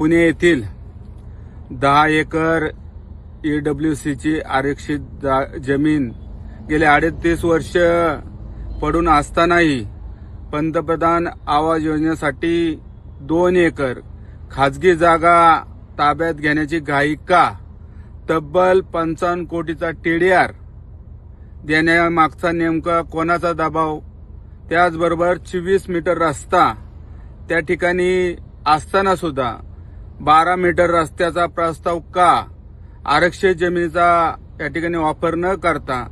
पुणे येथील दहा acre EW सीची आरक्षित जा- जमीन गेले अडतीस वर्ष पडून असतानाही पंतप्रधान आवास योजनेसाठी दोन एकर खाजगी जागा ताब्यात घेण्याची घाई का तब्बल पंचावन्न कोटीचा टीडीआर देण्यामागचा नेमका कोणाचा दबाव? त्याचबरोबर चोवीस मीटर रस्ता त्या ठिकाणी असताना सुद्धा बारा मीटर रस्त्याचा प्रस्ताव का? आरक्षित जमिनीचा या ठिकाणी वापर न करता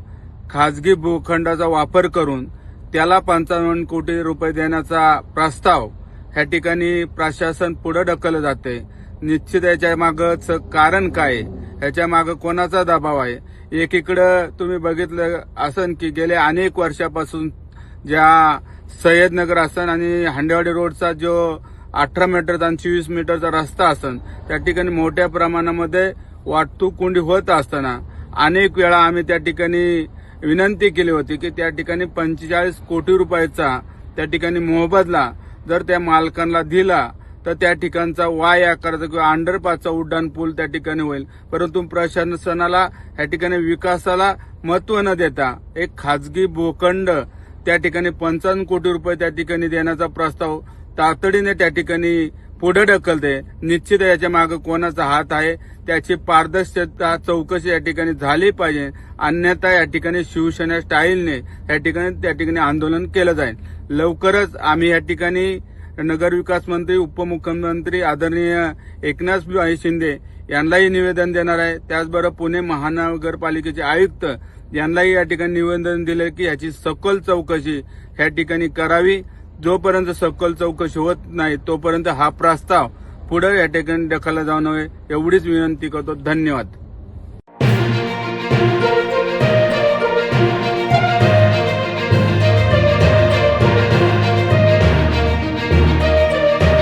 खाजगी भूखंडाचा वापर करून त्याला पंचावन्न कोटी रुपये देण्याचा प्रस्ताव ह्या ठिकाणी प्रशासन पुढे ढकललं जाते निश्चित याच्या मागच कारण काय? ह्याच्या मागं कोणाचा दबाव आहे? एकीकडं तुम्ही बघितलं असन की गेल्या अनेक वर्षापासून ज्या सय्यदनगर असन आणि हांडेवाडी रोडचा जो अठरा मीटरचा आणि चोवीस मीटरचा रस्ता असन. त्या ठिकाणी मोठ्या प्रमाणामध्ये वाहतूक कोंडी होत असताना अनेक वेळा आम्ही त्या ठिकाणी विनंती केली होती की त्या ठिकाणी पंचेचाळीस कोटी रुपयाचा त्या ठिकाणी मोबदला जर त्या मालकांना दिला तर त्या ठिकाणचा वाय आकाराचा किंवा अंडरपासचा उड्डाण पूल त्या ठिकाणी होईल. परंतु प्रशासनाला या ठिकाणी विकासाला महत्त्व न देता एक खाजगी भूखंड त्या ठिकाणी पंचावन्न कोटी रुपये त्या ठिकाणी देण्याचा प्रस्ताव तातडीने त्या ठिकाणी पुढे ढकलते. निश्चित याच्या मागे कोणाचा हात आहे त्याची पारदर्शकता चौकशी या ठिकाणी झाली पाहिजे. अन्यथा या ठिकाणी शिवसेना स्टाईलने या ठिकाणी त्या ठिकाणी आंदोलन केलं जाईल. लवकरच आम्ही या ठिकाणी नगरविकास मंत्री उपमुख्यमंत्री आदरणीय एकनाथ शिंदे यांनाही निवेदन देणार आहे. त्याचबरोबर पुणे महानगरपालिकेचे आयुक्त यांनाही या ठिकाणी निवेदन दिले की याची सखोल चौकशी या ठिकाणी करावी. जोपर्यंत सखोल चौकशी होत नाही तोपर्यंत हा प्रस्ताव पुढे या ठिकाणी ढकलला जाऊ नये एवढीच विनंती करतो. धन्यवाद.